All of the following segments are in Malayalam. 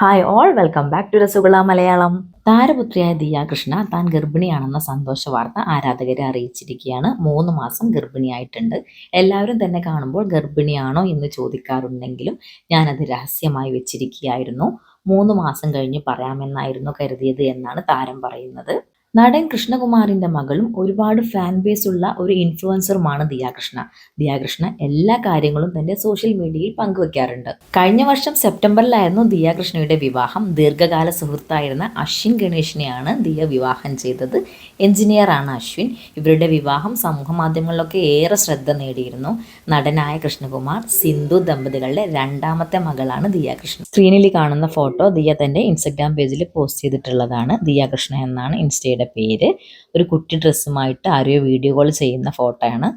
Hi all welcome back to Rasagula Malayalam. താരപുത്രിയായ Diya Krishna താൻ ഗർഭിണിയാണെന്ന സന്തോഷ വാർത്ത ആരാധകരെ അറിയിച്ചിരിക്കുകയാണ്. മൂന്ന് മാസം ഗർഭിണിയായിട്ടുണ്ട്. എല്ലാവരും തന്നെ കാണുമ്പോൾ ഗർഭിണിയാണോ എന്ന് ചോദിക്കാറുണ്ടെങ്കിലും ഞാനത് രഹസ്യമായി വെച്ചിരിക്കുകയായിരുന്നു. മൂന്ന് മാസം കഴിഞ്ഞ് പറയാമെന്നായിരുന്നു കരുതിയത് എന്നാണ് താരം പറയുന്നത്. നടൻ കൃഷ്ണകുമാറിന്റെ മകളും ഒരുപാട് ഫാൻ ബേസ് ഉള്ള ഒരു ഇൻഫ്ലുവൻസറുമാണ് ദിയാകൃഷ്ണ. ദിയാകൃഷ്ണ എല്ലാ കാര്യങ്ങളും തന്റെ സോഷ്യൽ മീഡിയയിൽ പങ്കുവെക്കാറുണ്ട്. കഴിഞ്ഞ വർഷം സെപ്റ്റംബറിലായിരുന്നു ദിയാകൃഷ്ണയുടെ വിവാഹം. ദീർഘകാല സുഹൃത്തായിരുന്ന അശ്വിൻ ഗണേഷിനെയാണ് ദിയ വിവാഹം ചെയ്തത്. എഞ്ചിനീയറാണ് അശ്വിൻ. ഇവരുടെ വിവാഹം സമൂഹ മാധ്യമങ്ങളിലൊക്കെ ഏറെ ശ്രദ്ധ നേടിയിരുന്നു. നടനായ കൃഷ്ണകുമാർ സിന്ധു ദമ്പതികളുടെ രണ്ടാമത്തെ മകളാണ് ദിയാകൃഷ്ണ. സ്ക്രീനിൽ കാണുന്ന ഫോട്ടോ ദിയ തന്റെ ഇൻസ്റ്റഗ്രാം പേജിൽ പോസ്റ്റ് ചെയ്തിട്ടുള്ളതാണ് ദിയാകൃഷ്ണ എന്നാണ് ഇൻസ്റ്റയുടെ പേര് ഒരു കുട്ടി ഡ്രസ്സുമായിട്ട് ആരെയോ വീഡിയോ കോൾ ചെയ്യുന്ന ഫോട്ടോയാണ്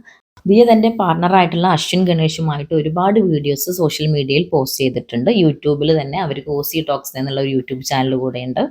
ദിയ തന്റെ പാർട്ണറായിട്ടുള്ള അശ്വിൻ ഗണേഷുമായിട്ട് ഒരുപാട് വീഡിയോസ് സോഷ്യൽ മീഡിയയിൽ പോസ്റ്റ് ചെയ്തിട്ടുണ്ട്. യൂട്യൂബിൽ തന്നെ അവർ കോസി ടോക്സ് എന്നുള്ള ഒരു യൂട്യൂബ് ചാനൽ കൂടെയുണ്ട്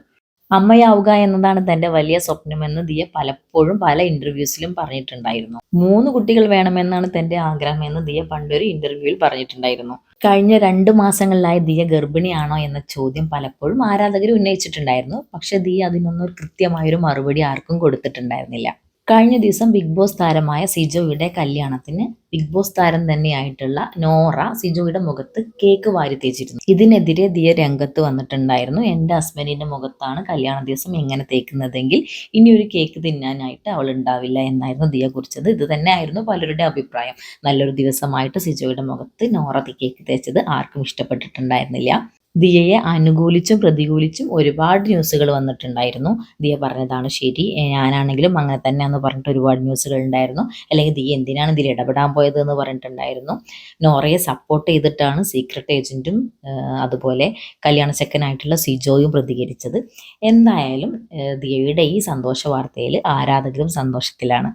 അമ്മയാവുക എന്നതാണ് തന്റെ വലിയ സ്വപ്നമെന്ന് ദിയ പലപ്പോഴും പല ഇന്റർവ്യൂസിലും പറഞ്ഞിട്ടുണ്ടായിരുന്നു. മൂന്ന് കുട്ടികൾ വേണമെന്നാണ് തന്റെ ആഗ്രഹമെന്ന് ദിയ പണ്ടൊരു ഇന്റർവ്യൂവിൽ പറഞ്ഞിട്ടുണ്ടായിരുന്നു. കഴിഞ്ഞ രണ്ട് മാസങ്ങളിലായി ദിയ ഗർഭിണിയാണോ എന്ന ചോദ്യം പലപ്പോഴും ആരാധകർ ഉന്നയിച്ചിട്ടുണ്ടായിരുന്നു. പക്ഷെ ദിയ അതിനൊന്നും കൃത്യമായൊരു മറുപടി ആർക്കും കൊടുത്തിട്ടുണ്ടായിരുന്നില്ല. കഴിഞ്ഞ ദിവസം ബിഗ് ബോസ് താരമായ സിജോയുടെ കല്യാണത്തിന് ബിഗ് ബോസ് താരം തന്നെയായിട്ടുള്ള നോറ സിജോയുടെ മുഖത്ത് കേക്ക് വാരി തേച്ചിരുന്നു. ഇതിനെതിരെ ദിയ രംഗത്ത് വന്നിട്ടുണ്ടായിരുന്നു. എന്റെ ഹസ്ബൻഡിന്റെ മുഖത്താണ് കല്യാണ ദിവസം എങ്ങനെ തേക്കുന്നതെങ്കിൽ ഇനി ഒരു കേക്ക് തിന്നാനായിട്ട് അവൾ ഉണ്ടാവില്ല എന്നായിരുന്നു ദിയ കുറിച്ചത്. ഇത് തന്നെയായിരുന്നു പലരുടെ അഭിപ്രായം. നല്ലൊരു ദിവസമായിട്ട് സിജോയുടെ മുഖത്ത് നോറ കേക്ക് തേച്ചത് ആർക്കും ഇഷ്ടപ്പെട്ടിട്ടുണ്ടായിരുന്നില്ല. ദിയയെ അനുകൂലിച്ചും പ്രതികൂലിച്ചും ഒരുപാട് ന്യൂസുകൾ വന്നിട്ടുണ്ടായിരുന്നു. ദിയ പറഞ്ഞതാണ് ശരി ഞാനാണെങ്കിലും അങ്ങനെ തന്നെയാന്ന് പറഞ്ഞിട്ട് ഒരുപാട് ന്യൂസുകൾ ഉണ്ടായിരുന്നു. അല്ലെങ്കിൽ ദിയ എന്തിനാണ് ഇതിൽ ഇടപെടാൻ പോയത് എന്ന് പറഞ്ഞിട്ടുണ്ടായിരുന്നു. നോറയെ സപ്പോർട്ട് ചെയ്തിട്ടാണ് സീക്രട്ട് ഏജന്റും അതുപോലെ കല്യാണ ചെക്കനായിട്ടുള്ള സിജോയും പ്രതികരിച്ചത്. എന്തായാലും ദിയയുടെ ഈ സന്തോഷ വാർത്തയിൽ ആരാധകരും സന്തോഷത്തിലാണ്.